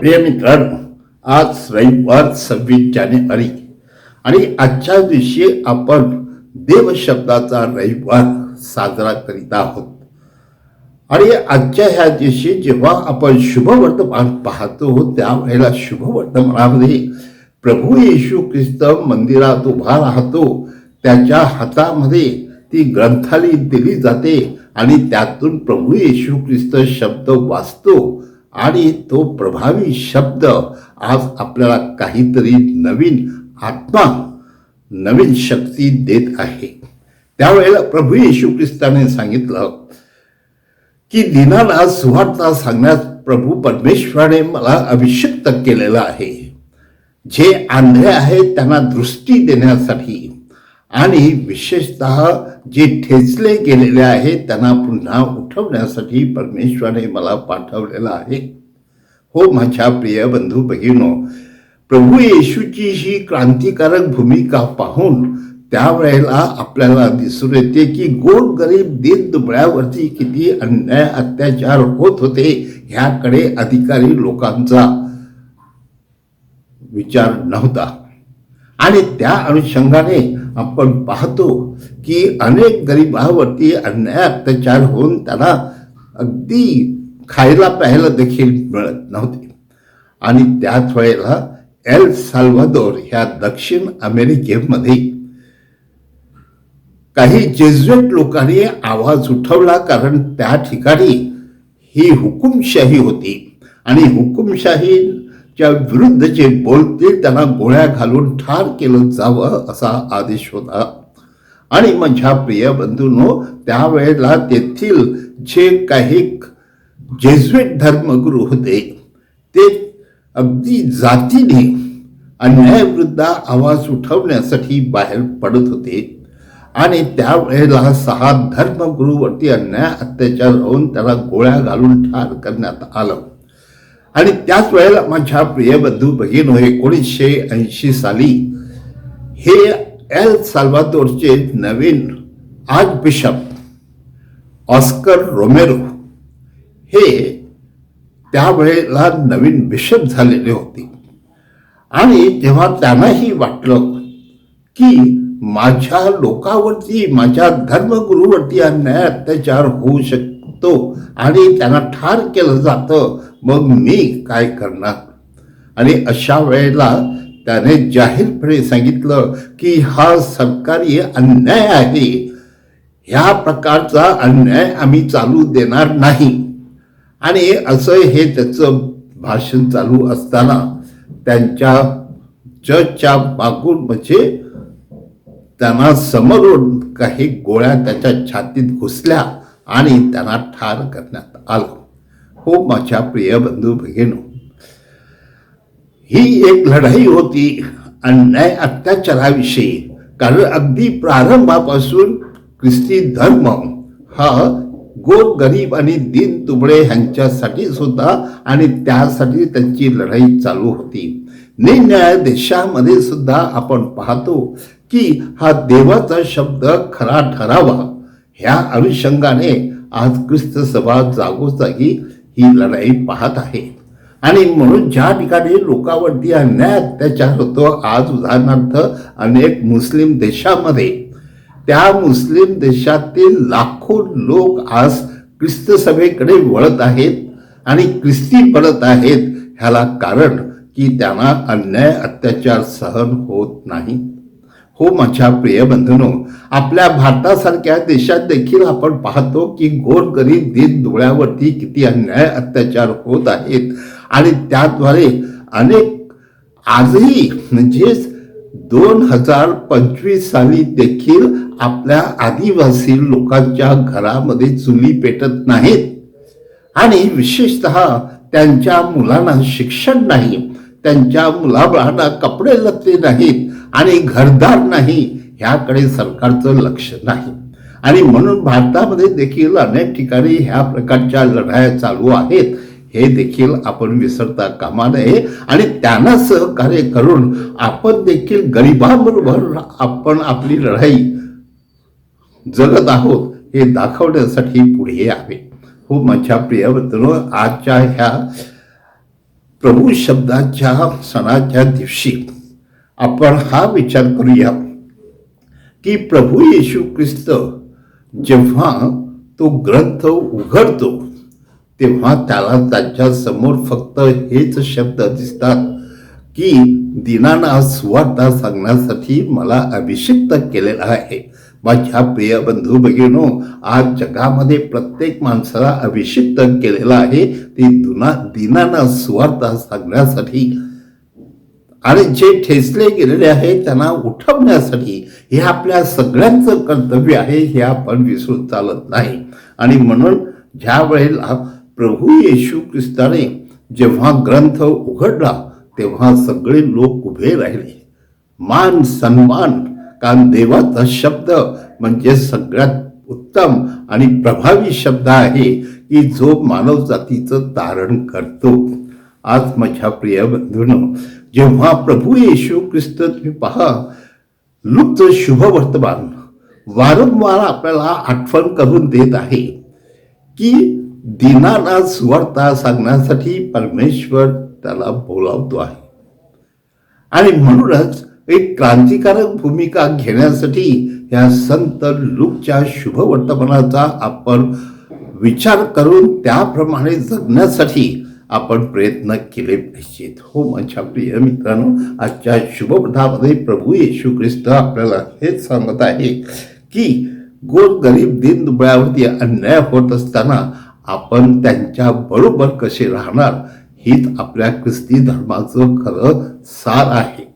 प्रिय मित्रांनो आज रविवार सव्वीस जानेवारी आणि आजच्या दिवशी आपण देवशब्दाचा रविवार साजरा करीत आहोत. आणि आजच्या ह्या दिवशी जेव्हा आपण शुभवर्तमान पाहतो त्यावेळेला शुभवर्तमानामध्ये प्रभू येशू ख्रिस्त मंदिरात उभा राहतो. त्याच्या हातामध्ये ती ग्रंथाली दिली जाते आणि त्यातून प्रभू येशू ख्रिस्त शब्द वाचतो. आणि तो प्रभावी शब्द आज आपल्याला काहीतरी नवीन आत्मा नवीन शक्ती देत आहे. त्यावेळेला प्रभू येशू ख्रिस्ताने सांगितलं की दिनाला सुवार्ता सांगण्यास प्रभू परमेश्वराने मला अभिषिक्त केलेलं आहे. जे आंधळे आहेत त्यांना दृष्टी देण्यासाठी आणि विशेषतः जे ठेचले गेलेले आहेत त्यांना पुन्हा उठवण्यासाठी परमेश्वराने मला पाठवलेला आहे. हो माझ्या प्रिय बंधू भगिनो प्रभू येशूची ही क्रांतिकारक भूमिका पाहून त्यावेळेला आपल्याला दिसून येते की गोर गरीब दीन दुबळ्यावरती किती अन्याय अत्याचार होत होते ह्याकडे अधिकारी लोकांचा विचार नव्हता. आणि त्या अनुषंगाने आपण पाहतो की अनेक गरिबावरती अन्याय अत्याचार होऊन त्यांना अगदी खायला प्यायला देखील मिळत नव्हते. आणि त्याच वेळेला एल साल्वादोर ह्या दक्षिण अमेरिकेमध्ये काही जेजुएट लोकांनी आवाज उठवला कारण त्या ठिकाणी ही हुकुमशाही होती. आणि हुकुमशाही विरुद्ध जे बोलतील त्यांना गोळ्या घालून ठार केलं जावं असा आदेश होता. आणि माझ्या प्रिय बंधूंनो त्यावेळेला तेथील जे काही जेजुएट धर्मगुरू होते ते अगदी जातीने अन्यायाविरुद्ध आवाज उठवण्यासाठी बाहेर पडत होते. आणि त्यावेळेला सहा धर्मगुरूवरती अन्याय अत्याचार होऊन त्याला गोळ्या घालून ठार करण्यात आलं. आणि त्याच वेळेला माझ्या प्रिय बंधू भगिनो एकोणीसशे ऐंशी साली हे एल साल्वादोरचे नवीन आज बिशप ऑस्कर रोमेरो हे त्यावेळेला नवीन बिशप झालेले होते. आणि तेव्हा त्यांनाही वाटलं की माझ्या लोकावरती माझ्या धर्मगुरूवरती अन्याय अत्याचार होऊ शकतो. आणि त्यांना ठार केलं जातं. मग मी काय करणार? आणि अशा वेळेला त्याने जाहीरपणे सांगितलं की हा सरकारी अन्याय आहे. ह्या प्रकारचा अन्याय आम्ही चालू देणार नाही. आणि असं हे त्याचं भाषण चालू असताना त्यांच्या जजच्या मागून म्हणजे त्यांना समोरून काही गोळ्या त्याच्या छातीत घुसल्या. आणि त्यांना ठार करण्यात आलं. हो माझ्या प्रिय बंधू भगिनो ही एक लढाई होती अन्याय अत्याचाराविषयी. कारण अगदी प्रारंभापासून ख्रिस्ती धर्म हा गोर गरीब आणि दीन तुबडे ह्यांच्यासाठी सुद्धा आणि त्यासाठी त्यांची लढाई चालू होती. निरनिळ्या देशामध्ये सुद्धा आपण पाहतो की हा देवाचा शब्द खरा ठरावा ह्या अनुषंगाने आज ख्रिस्त सभा जागोजागी ही लढाई पाहत आहे. आणि म्हणून ज्या ठिकाणी लोकांवरती अन्याय अत्याचार होतो आज उदाहरणार्थ अनेक मुस्लिम देशामध्ये त्या मुस्लिम देशातील लाखो लोक आज ख्रिस्त सभेकडे वळत आहेत आणि ख्रिस्ती पडत आहेत. ह्याला कारण की त्यांना अन्याय अत्याचार सहन होत नाही. हो माझ्या प्रिय बंधनो आपल्या भारतासारख्या देशात देखील आपण पाहतो की गोरगरीब दिन डोळ्यावरती किती अन्याय अत्याचार होत आहेत. आणि त्याद्वारे अनेक आजही म्हणजेच दोन हजार पंचवीस साली देखील आपल्या आदिवासी लोकांच्या घरामध्ये चुली पेटत नाहीत. आणि विशेषत त्यांच्या मुलांना शिक्षण नाही त्यांच्या मुलाबाळांना कपडे लत्ते नाहीत आणि घरदार नाही ह्याकडे सरकारचं लक्ष नाही. आणि म्हणून भारतामध्ये देखील अनेक ठिकाणी ह्या प्रकारच्या लढाया चालू आहेत. हे देखील आपण विसरता कामा नये. आणि त्यांना सहकार्य करून आपण देखील गरिबांबरोबर आपण आपली लढाई जगत आहोत हे दाखवण्यासाठी पुढे यावे हो माझ्या प्रिय मित्रांनो आजच्या ह्या प्रभू शब्दाच्या सणाच्या दिवशी आपण हा विचार करूया की प्रभू येशू ख्रिस्त जेव्हा तो ग्रंथ उघडतो तेव्हा त्याला त्याच्यासमोर फक्त हेच शब्द दिसतात की दिनाना सुवार्ता सांगण्यासाठी मला अभिषिक्त केलेला आहे. माझ्या प्रिय बंधू भगिनो आज जगामध्ये प्रत्येक माणसाला अभिषिक्त केलेला आहे. ते दुना दिनाना सुवार्ता सांगण्यासाठी आणि जे ठेचले गेलेले आहेत त्यांना उठवण्यासाठी हे आपल्या सगळ्यांचं कर्तव्य आहे हे आपण विसरून चालत नाही. आणि म्हणून ज्या वेळेला प्रभू येशू ख्रिस्ताने जेव्हा ग्रंथ उघडला तेव्हा सगळे लोक उभे राहिले. मान सन्मान कारण देवाचा शब्द म्हणजे सगळ्यात उत्तम आणि प्रभावी शब्द आहे की जो मानव जातीचं तारण करतो. आज माझ्या प्रिय बंधून जेव्हा प्रभू येशू ख्रिस्त तुम्ही पहा लुप्त शुभ वर्तमान वारंवार आपल्याला आठवण करून देत आहे की दिनाला सुवार्ता सांगण्यासाठी परमेश्वर त्याला बोलावतो आहे. आणि म्हणूनच एक क्रांतिकारक भूमिका घेण्यासाठी या संत लुकच्या शुभ वर्तमानाचा आपण विचार करून त्याप्रमाणे जगण्यासाठी आपण प्रयत्न केले पाहिजेत. हो माझ्या प्रिय मित्रांनो आजच्या शुभपथामध्ये प्रभू येशू ख्रिस्त आपल्याला हेच सांगत आहे की गोर गरीब दिन दुबळ्यावरती अन्याय होत असताना आपण त्यांच्या बरोबर कसे राहणार हीच आपल्या ख्रिस्ती धर्माचं खरं सार आहे.